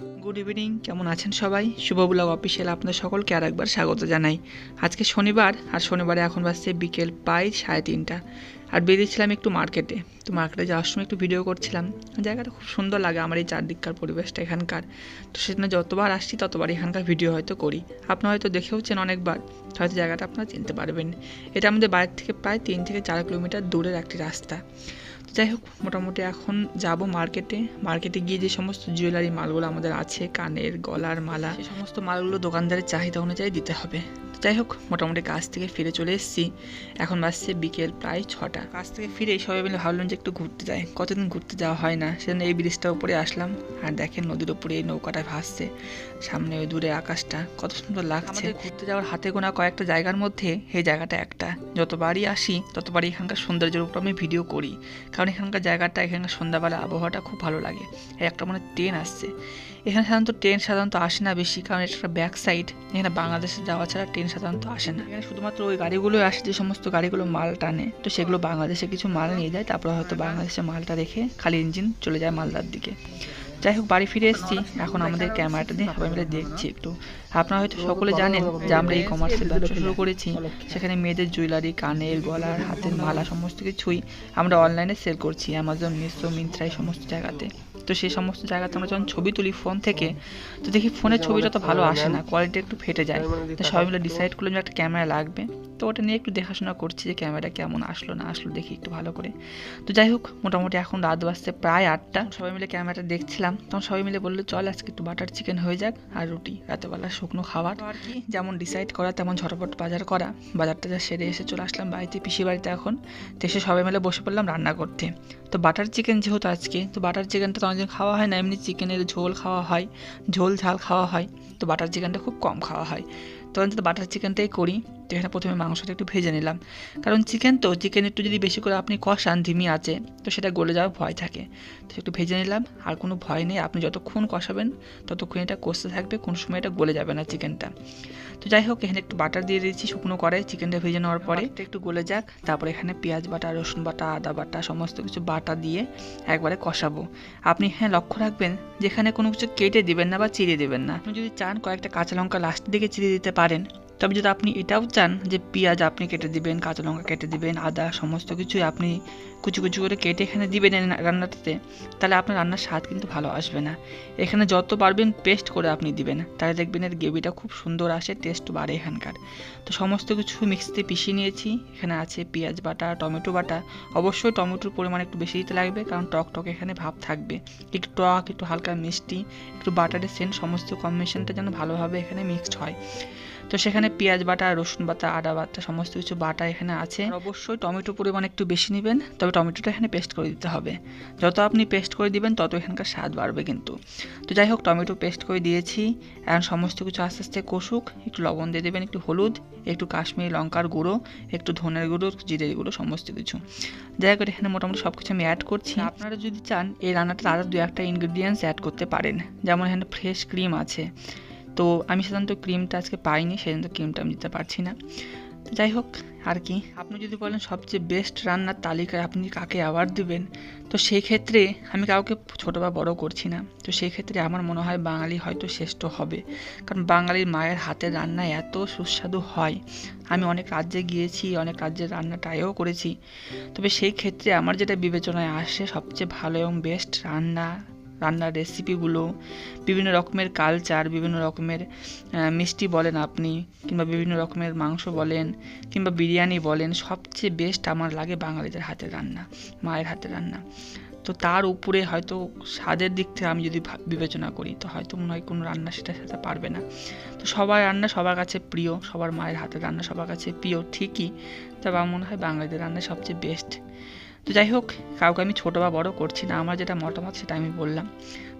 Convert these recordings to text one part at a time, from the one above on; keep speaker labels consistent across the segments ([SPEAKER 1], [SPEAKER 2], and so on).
[SPEAKER 1] Good evening কেমন আছেন সবাই? শুভ ব্লগ অফিসিয়াল আপনাদের সকলকে আর একবার স্বাগত জানাই। আজকে শনিবার, আর শনিবারে এখন বাজছে বিকেল প্রায় সাড়ে তিনটা। আর বেরিয়েছিলাম একটু মার্কেটে তো মার্কেটে যাওয়ার সময় একটু ভিডিও করছিলাম। জায়গাটা খুব সুন্দর লাগে আমার এই চারদিককার পরিবেশটা এখানকার। তো সেজন্য যতবার আসছি, ততবার এখানকার ভিডিও হয়তো করি। আপনারা হয়তো দেখেওছেন অনেকবার। হয়তো জায়গাটা আপনারা চিনতে পারবেন। এটা আমাদের বাড়ির থেকে প্রায় তিন থেকে চার কিলোমিটার দূরের একটি রাস্তা। যাই হোক মোটামুটি এখন যাব মার্কেটে মার্কেটে গিয়ে যে সমস্ত জুয়েলারি মালগুলো আমাদের আছে, কানের, গলার মালা সেই সমস্ত মালগুলো দোকানদারের চাহিদা অনুযায়ী দিতে হবে। যাই হোক মোটামুটি কাজ থেকে ফিরে চলে এসেছি। এখন বাজছে বিকেল প্রায় ছটা। কাজ থেকে ফিরে সবাই মিলে ভাবলাম যে একটু ঘুরতে যাই। কতদিন ঘুরতে যাওয়া হয় না, সেজন্য এই ব্রিজটার উপরে আসলাম। আর দেখেন নদীর উপরে এই নৌকাটা ভাসছে। সামনে ওই দূরে আকাশটা, কত সুন্দর লাগছে। ঘুরতে যাওয়ার হাতে গোনা কয়েকটা জায়গার মধ্যে, এই জায়গাটা একটা। যতবারই আসি ততবারই এখানকার সৌন্দর্যের উপর আমি ভিডিও করি। কারণ এখানকার জায়গাটা এখানকার সন্ধ্যাবেলা আবহাওয়াটা খুব ভালো লাগে। একটা মানে ট্রেন আসছে। এখানে সাধারণত ট্রেন সাধারণত আসে না বেশি, কারণ এটা একটা ব্যাক সাইড এখানে বাংলাদেশে যাওয়া ছাড়া ট্রেন সাধারণত আসে না। এখানে শুধুমাত্র ওই গাড়িগুলো আসে, যে সমস্ত গাড়িগুলো মাল টানে। তো সেগুলো বাংলাদেশে কিছু মাল নিয়ে যায়, তারপর হয়তো বাংলাদেশে মালটা রেখে খালি ইঞ্জিন চলে যায় মালদার দিকে। যাই হোক, বাড়ি ফিরে এসেছি। এখন আমাদের ক্যামেরাটা দিয়ে সবাই মিলে দেখছি একটু। আপনারা হয়তো সকলে জানেন যে আমরা এই কমার্সের ব্যবসা শুরু করেছি। সেখানে মেয়েদের জুয়েলারি কানের, গলার, হাতের মালা সমস্ত কিছুই আমরা অনলাইনে সেল করছি। অ্যামাজন মিশো মিন্ত্রা এই সমস্ত জায়গাতে। তো সেই সমস্ত জায়গাতে আমরা যখন ছবি তুলি ফোন থেকে তো দেখি ফোনের ছবিটা তো ভালো আসে না কোয়ালিটি একটু ফেটে যায়। তো সবাই মিলে ডিসাইড করলাম যে একটা ক্যামেরা লাগবে। তো ওটা নিয়ে একটু দেখাশোনা করছি যে ক্যামেরা কেমন আসলো না আসলো দেখি একটু ভালো করে। তো যাই হোক মোটামুটি এখন রাত বাজছে প্রায় আটটা। সবাই মিলে ক্যামেরাটা দেখছিলাম। তখন সবাই মিলে বলল চল আজকে একটু বাটার চিকেন হয়ে যাক আর রুটি রাতেবেলা শুকনো খাবার। আর কি? যেমন ডিসাইড করা তেমন ঝটপট বাজার করা। বাজারটা যা সেরে এসে চলে আসলাম বাড়িতে পিসি বাড়িতে এখন। তো এসে সবাই মিলে বসে পড়লাম রান্না করতে। তো বাটার চিকেন যেহেতু আজকে তো বাটার চিকেনটা তো অনেকদিন খাওয়া হয় না, এমনি চিকেনের ঝোল খাওয়া হয়, ঝোল ঝাল খাওয়া হয়, তো বাটার চিকেনটা খুব কম খাওয়া হয়। তো আমি তো বাটার চিকেনটাই করি, তো এখানে প্রথমে মাংসটা একটু ভেজে নিলাম। কারণ চিকেন তো চিকেন একটু যদি বেশি করে আপনি কষান ধিমি আছে, তো সেটা গলে যাওয়ার ভয় থাকে। তো একটু ভেজে নিলাম, আর কোনো ভয় নেই, আপনি যতক্ষণ কষাবেন, ততক্ষণ এটা কষতে থাকবে, কোনো সময় এটা গলে যাবে না চিকেনটা তো যাই হোক এখানে একটু বাটার দিয়ে দিয়েছি শুকনো করে চিকেনটা ভেজে নেওয়ার পরে। এটা একটু গলে যাক তারপরে এখানে পেঁয়াজ বাটা রসুন বাটা আদা বাটা সমস্ত কিছু বাটা দিয়ে একবারে কষাবো। আপনি হ্যাঁ লক্ষ্য রাখবেন যেখানে কোনো কিছু কেটে দেবেন না বা চিড়ে দেবেন না। আপনি যদি চান কয়েকটা কাঁচা লঙ্কা লাস্টের দিকে চিড়ে দিতে পারেন তবে যদি আপনি এটাও চান যে পেঁয়াজ আপনি কেটে দিবেন, কাঁচা লঙ্কা কেটে দিবেন, আদা, সমস্ত কিছুই আপনি কুচু কুচু করে কেটে এখানে দিবেন রান্নাটাতে, তাহলে আপনার রান্নার স্বাদ কিন্তু ভালো আসবে না। এখানে যত পারবেন পেস্ট করে আপনি দিবেন, তাহলে দেখবেন এর গ্রেভিটা খুব সুন্দর আসে টেস্ট বাড়ে এখানকার। তো সমস্ত কিছু মিক্সিতে পিষিয়ে নিয়েছি, এখানে আছে পেঁয়াজ বাটা, টমেটো বাটা। অবশ্যই টমেটোর পরিমাণ একটু বেশি দিতে লাগবে, কারণ টক টক এখানে ভাব থাকবে। একটু টক, একটু হালকা মিষ্টি, একটু বাটারের সেন্ট সমস্ত কম্বিনেশনটা যেন ভালোভাবে এখানে মিক্সড হয়। তো সেখানে পেঁয়াজ বাটা রসুন বাটা আদা বাটা সমস্ত কিছু বাটা এখানে আছে। অবশ্যই টমেটো পরিমাণ একটু বেশি নেবেন তবে টমেটোটা এখানে পেস্ট করে দিতে হবে। যত আপনি পেস্ট করে দিবেন তত এখানকার স্বাদ বাড়বে কিন্তু। তো যাই হোক টমেটো পেস্ট করে দিয়েছি। এখন সমস্ত কিছু আস্তে আস্তে কষুক একটু লবণ দিয়ে দেবেন একটু হলুদ একটু কাশ্মীরি লঙ্কার গুঁড়ো একটু ধনের গুঁড়ো জিরের গুঁড়ো সমস্ত কিছু। যাই হোক এখানে মোটামুটি সব কিছু আমি অ্যাড করছি। আপনারা যদি চান এই রান্নাটা আরও দু একটা ইনগ্রিডিয়েন্টস অ্যাড করতে পারেন। যেমন এখানে ফ্রেশ ক্রিম আছে। তো আমি সাধারণত ক্রিমটা আজকে পাইনি, সেজন্য ক্রিমটা আমি দিতে পারছি না। যাই হোক, আর কি। আপনি যদি বলেন সবচেয়ে বেস্ট রান্নার তালিকায় আপনি কাকে অ্যাওয়ার্ড দিবেন, তো সেই ক্ষেত্রে আমি কাউকে ছোটো বা বড় করছি না। তো সেই ক্ষেত্রে আমার মনে হয় বাঙালি হয়তো শ্রেষ্ঠ হবে। কারণ বাঙালির মায়ের হাতের রান্না এত সুস্বাদু হয়। আমি অনেক রাজ্যে গিয়েছি, অনেক রাজ্যের রান্না ট্রাইও করেছি। তবে সেই ক্ষেত্রে আমার যেটা বিবেচনায় আসে সবচেয়ে ভালো এবং বেস্ট রান্না রান্নার রেসিপিগুলো বিভিন্ন রকমের কালচার বিভিন্ন রকমের মিষ্টি বলেন আপনি, কিংবা বিভিন্ন রকমের মাংস বলেন, কিংবা বিরিয়ানি বলেন, সবচেয়ে বেস্ট আমার লাগে বাঙালিদের হাতের রান্না, মায়ের হাতের রান্না। তো তার উপরে হয়তো স্বাদের দিক থেকে আমি যদি বিবেচনা করি, তো হয়তো মনে হয় কোনো রান্না সেটার সাথে পারবে না। তো সবার রান্না সবার কাছে প্রিয়, সবার মায়ের হাতের রান্না সবার কাছে প্রিয়, ঠিকই, তবে আমার মনে হয় বাঙালিদের রান্না সবচেয়ে বেস্ট তো যাই হোক, কাউকে আমি ছোটো বা বড় করছি না, আমার যেটা মতামত সেটা আমি বললাম।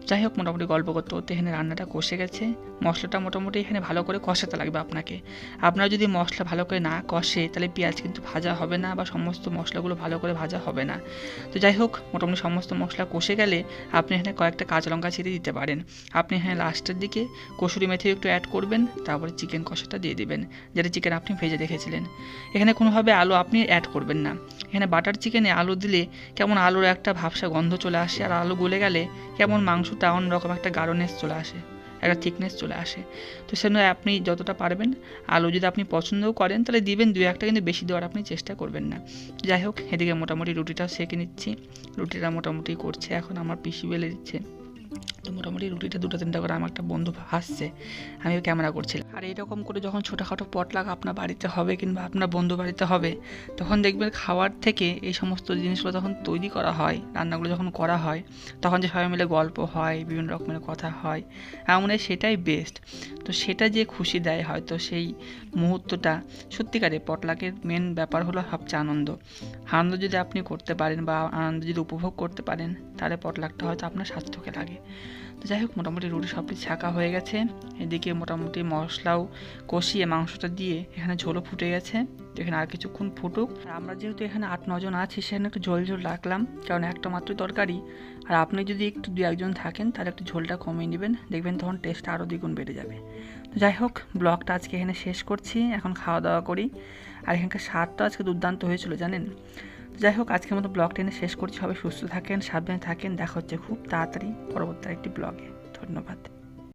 [SPEAKER 1] যাই হোক, মোটামুটি গল্প করতে করতে এখানে রান্নাটা কষে গেছে। মশলাটা মোটামুটি এখানে ভালো করে কষাতে লাগবে আপনাকে। আপনারা যদি মশলা ভালো করে না কষে, তাহলে পেঁয়াজ কিন্তু ভাজা হবে না বা সমস্ত মশলাগুলো ভালো করে ভাজা হবে না। তো যাই হোক, মোটামুটি সমস্ত মশলা কষে গেলে আপনি এখানে কয়েকটা কাঁচা লঙ্কা ছিঁড়ে দিতে পারেন। আপনি এখানে লাস্টের দিকে কসুরি মেথি একটু অ্যাড করবেন, তারপরে চিকেন কষাটা দিয়ে দেবেন, যেটা চিকেন আপনি ভেজে রেখেছিলেন এখানে কোনোভাবে আলু আপনি অ্যাড করবেন না। এখানে বাটার চিকেনে আলু দিলে কেমন আলুর একটা ভাবসা গন্ধ চলে আসে, আর আলু গলে গেলে কেমন মাংসটা অন্যরকম একটা গাঢ়নেস চলে আসে, একটা থিকনেস চলে আসে। তো সেজন্য আপনি যতটা পারবেন, আলু যদি আপনি পছন্দও করেন, তাহলে দিবেন দু একটা কিন্তু বেশি দেওয়ার আপনি চেষ্টা করবেন না। যাই হোক, এদিকে মোটামুটি রুটিটাও সেঁকে নিচ্ছি। রুটিটা মোটামুটি করছে, এখন আমার পিসি বেলে দিচ্ছে। তো মোটামুটি রুটিটা দুটো তিনটা করে আমার একটা বন্ধু হাসছে, আমি ক্যামেরা করছিলাম। আর এরকম করে যখন ছোটোখাটো পটলাক আপনার বাড়িতে হবে কিংবা আপনার বন্ধু বাড়িতে হবে, তখন দেখবেন খাওয়ার থেকে এই সমস্ত জিনিসগুলো যখন তৈরি করা হয়, রান্নাগুলো যখন করা হয়, তখন যে সবাই মিলে গল্প হয়, বিভিন্ন রকমের কথা হয়, আমার হয় সেটাই বেস্ট তো সেটা যে খুশি দেয় হয়তো সেই মুহূর্তটা, সত্যিকারে পটলাকের মেন ব্যাপার হলো সবচেয়ে আনন্দ। আনন্দ যদি আপনি করতে পারেন বা আনন্দ যদি উপভোগ করতে পারেন, তাহলে পটলাকটা হয়তো আপনার স্বাস্থ্যকে লাগে। তো যাই হোক, মোটামুটি রুটি সব কিছু ছাঁকা হয়ে গেছে। এদিকে মোটামুটি মশলাও কষিয়ে মাংসটা দিয়ে এখানে ঝোলও ফুটে গেছে। তো এখানে আর কিছুক্ষণ ফুটুক। আর আমরা যেহেতু এখানে আট নজন আছি, সেখানে একটু ঝোল ঝোল রাখলাম। কারণ একটা মাত্র তরকারি। আর আপনি যদি একটু দু একজন থাকেন, তাহলে একটু ঝোলটা কমিয়ে নেবেন। দেখবেন তখন টেস্টটা আরও দ্বিগুণ বেড়ে যাবে। তো যাই হোক, ব্লগটা আজকে এখানে শেষ করছি। এখন খাওয়া দাওয়া করি। আর এখানকার স্বাদটা আজকে দুর্দান্ত হয়েছিল, জানেন? যাই হোক, আজকের মতো ব্লগ টেনে শেষ করছি। সবাই সুস্থ থাকেন, সাবধানে থাকেন। দেখা হচ্ছে খুব তাড়াতাড়ি পরবর্তী একটি ব্লগে। ধন্যবাদ।